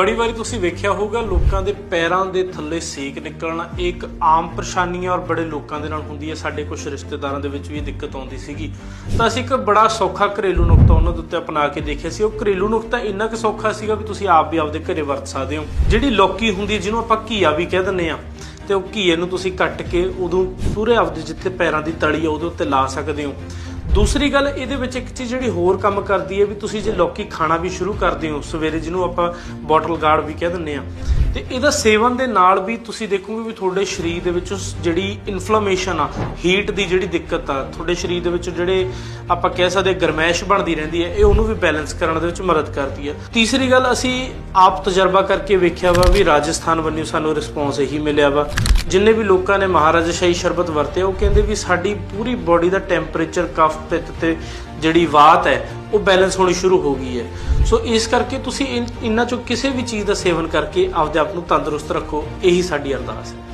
ਬੜੀ ਵਾਰੀ ਤੁਸੀਂ ਵੇਖਿਆ ਹੋਊਗਾ, ਲੋਕਾਂ ਦੇ ਪੈਰਾਂ ਦੇ ਥੱਲੇ ਸੇਕ ਨਿਕਲਣਾ ਇੱਕ ਆਮ ਪਰੇਸ਼ਾਨੀ ਹੈ ਔਰ ਬੜੇ ਲੋਕਾਂ ਦੇ ਨਾਲ ਹੁੰਦੀ ਹੈ। ਸਾਡੇ ਕੁਝ ਰਿਸ਼ਤੇਦਾਰਾਂ ਦੇ ਵਿੱਚ ਵੀ ਦਿੱਕਤ ਆਉਂਦੀ ਸੀਗੀ। ਤਾਂ ਅਸੀਂ ਇੱਕ ਬੜਾ ਸੌਖਾ ਘਰੇਲੂ ਨੁਕਤਾ ਉਹਨਾਂ ਦੇ ਉੱਤੇ ਅਪਣਾ ਕੇ ਦੇਖਿਆ ਸੀ। ਉਹ ਘਰੇਲੂ ਨੁਕਤਾ ਇੰਨਾ ਕਿ ਸੌਖਾ ਸੀਗਾ ਵੀ ਤੁਸੀਂ ਆਪ ਵੀ ਆਪਦੇ ਘਰੇ ਵਰਤ ਸਕਦੇ ਹੋ। ਜਿਹੜੀ ਲੌਕੀ ਹੁੰਦੀ ਜਿਹਨੂੰ ਆਪਾਂ ਘੀਆ ਵੀ ਕਹਿ ਦਿੰਦੇ ਆ ਤੇ ਉਹ ਘੀਏ ਨੂੰ ਤੁਸੀਂ ਕੱਟ ਕੇ ਉਦੋਂ ਪੂਰੇ ਆਪਦੇ ਜਿੱਥੇ ਪੈਰਾਂ ਦੀ ਤਲੀ ਆ, ਉਹਦੇ ਉੱਤੇ ਲਾ ਸਕਦੇ ਹੋ। ਦੂਸਰੀ ਗੱਲ, ਇਹਦੇ ਵਿੱਚ ਇੱਕ ਚੀਜ਼ ਜਿਹੜੀ ਹੋਰ ਕੰਮ ਕਰਦੀ ਹੈ ਵੀ ਤੁਸੀਂ ਜੇ ਲੌਕੀ ਖਾਣਾ ਵੀ ਸ਼ੁਰੂ ਕਰਦੇ ਹੋ, ਸਵੇਰੇ ਜਿਹਨੂੰ ਆਪਾਂ ਬੋਟਲ ਗਾਰਡ ਵੀ ਕਹਿ ਦਿੰਦੇ ਆ ਤੇ ਇਹਦਾ ਸੇਵਨ ਦੇ ਨਾਲ ਵੀ ਤੁਸੀਂ ਦੇਖੋਗੇ ਵੀ ਤੁਹਾਡੇ ਸਰੀਰ ਦੇ ਵਿੱਚ ਜਿਹੜੀ ਇਨਫਲੇਮੇਸ਼ਨ ਆ ਹੀਟ ਦੀ ਜਿਹੜੀ ਦਿੱਕਤ ਆ, ਤੁਹਾਡੇ ਸਰੀਰ ਦੇ ਵਿੱਚ ਜਿਹੜੇ ਆਪਾਂ ਕਹਿ ਸਕਦੇ ਗਰਮੈਸ਼ ਬਣਦੀ ਰਹਿੰਦੀ ਹੈ, ਇਹ ਉਹਨੂੰ ਵੀ ਬੈਲੈਂਸ ਕਰਨ ਦੇ ਵਿੱਚ ਮਦਦ ਕਰਦੀ ਹੈ। ਤੀਸਰੀ ਗੱਲ, ਅਸੀਂ ਆਪ ਤਜਰਬਾ ਕਰਕੇ ਵੇਖਿਆ ਵਾ ਵੀ ਰਾਜਸਥਾਨ ਵੱਲੋਂ ਸਾਨੂੰ ਰਿਸਪੌਂਸ ਇਹੀ ਮਿਲਿਆ ਵਾ। ਜਿੰਨੇ ਵੀ ਲੋਕਾਂ ਨੇ ਮਹਾਰਾਜਾ ਸ਼ਾਹੀ ਸ਼ਰਬਤ ਵਰਤਿਆ ਉਹ ਕਹਿੰਦੇ ਵੀ ਸਾਡੀ ਪੂਰੀ ਬਾਡੀ ਦਾ ਟੈਂਪਰੇਚਰ ਕਫ ਪਿੱਤ ਤੇ ਜਿਹੜੀ ਵਾਤ ਹੈ, ਉਹ ਬੈਲੈਂਸ ਹੋਣੀ ਸ਼ੁਰੂ ਹੋ ਗਈ ਹੈ। ਸੋ ਇਸ ਕਰਕੇ ਤੁਸੀਂ ਇਨ- ਇਹਨਾਂ ਚੋਂ ਕਿਸੇ ਵੀ ਚੀਜ਼ ਦਾ ਸੇਵਨ ਕਰਕੇ ਆਪਦੇ ਆਪ ਨੂੰ ਤੰਦਰੁਸਤ ਰੱਖੋ, ਇਹੀ ਸਾਡੀ ਅਰਦਾਸ ਹੈ।